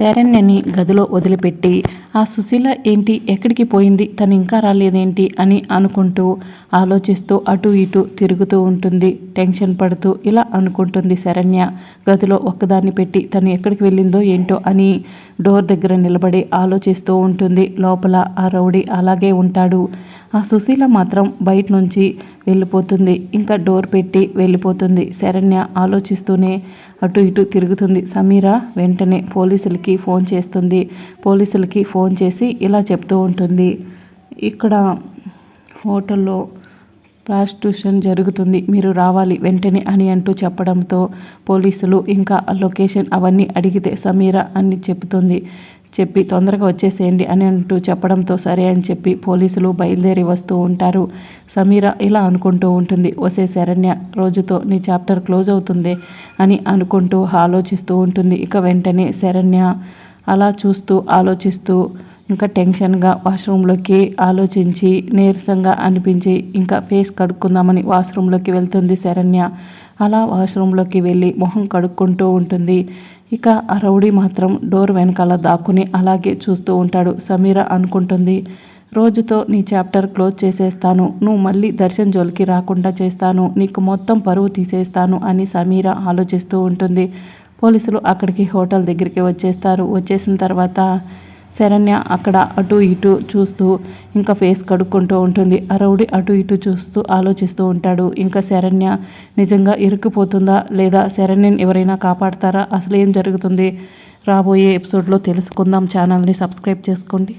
శరణ్యని గదిలో వదిలిపెట్టి ఆ సుశీల ఏంటి? ఎక్కడికి పోయింది? తను ఇంకా రాలేదేంటి? అని అనుకుంటూ ఆలోచిస్తూ అటు ఇటు తిరుగుతూ ఉంటుంది. టెన్షన్ పడుతూ ఇలా అనుకుంటుంది శరణ్య. గదిలో ఒక్కదాన్ని పెట్టి తను ఎక్కడికి వెళ్ళిందో ఏంటో అని డోర్ దగ్గర నిలబడి ఆలోచిస్తూ ఉంటుంది. లోపల ఆ రౌడీ అలాగే ఉంటాడు. ఆ సుశీల మాత్రం బయట నుంచి వెళ్ళిపోతుంది. ఇంకా డోర్ పెట్టి వెళ్ళిపోతుంది. శరణ్య ఆలోచిస్తూనే అటు ఇటు తిరుగుతుంది. సమీర వెంటనే పోలీసులకి ఫోన్ చేస్తుంది. పోలీసులకి ఫోన్ చేసి ఇలా చెప్తూ ఉంటుంది. ఇక్కడ హోటల్లో ప్రాస్టిట్యూషన్ జరుగుతుంది. మీరు రావాలి వెంటనే అని అంటూ చెప్పడంతో పోలీసులు ఇంకా లొకేషన్ అవన్నీ అడిగితే సమీర అని చెప్తుంది చెప్పి తొందరగా వచ్చేసేయండి అని అంటూ చెప్పడంతో సరే అని చెప్పి పోలీసులు బయలుదేరి వస్తూ ఉంటారు. సమీర ఇలా అనుకుంటూ ఉంటుంది. వసే శరణ్య రోజుతో నీ చాప్టర్ క్లోజ్ అవుతుంది? అని అనుకుంటూ ఆలోచిస్తూ ఉంటుంది. ఇక వెంటనే శరణ్య అలా చూస్తూ ఆలోచిస్తూ ఇంకా టెన్షన్గా వాష్రూమ్లోకి ఆలోచించి నీరసంగా అనిపించి ఇంకా ఫేస్ కడుక్కుందామని వాష్రూమ్లోకి వెళ్తుంది శరణ్య. అలా వాష్రూమ్లోకి వెళ్ళి మొహం కడుక్కుంటూ ఉంటుంది. ఇక ఆ రౌడీ మాత్రం డోర్ వెనకాల దాక్కుని అలాగే చూస్తూ ఉంటాడు. సమీర అనుకుంటుంది రోజుతో నీ చాప్టర్ క్లోజ్ చేసేస్తాను. నువ్వు మళ్ళీ దర్శన్ జోలికి రాకుండా చేస్తాను. నీకు మొత్తం పరువు తీసేస్తాను అని సమీర ఆలోచిస్తూ ఉంటుంది. పోలీసులు అక్కడికి హోటల్ దగ్గరికి వచ్చేస్తారు. వచ్చేసిన తర్వాత శరణ్య అక్కడ అటు ఇటు చూస్తూ ఇంకా ఫేస్ కడుక్కుంటూ ఉంటుంది. అరవుడి అటు ఇటు చూస్తూ ఆలోచిస్తూ ఉంటాడు. ఇంకా శరణ్య నిజంగా ఇరుక్కుపోతుందా? లేదా శరణ్యని ఎవరైనా కాపాడతారా? అసలు ఏం జరుగుతుంది? రాబోయే ఎపిసోడ్లో తెలుసుకుందాం. ఛానల్ని సబ్స్క్రైబ్ చేసుకోండి.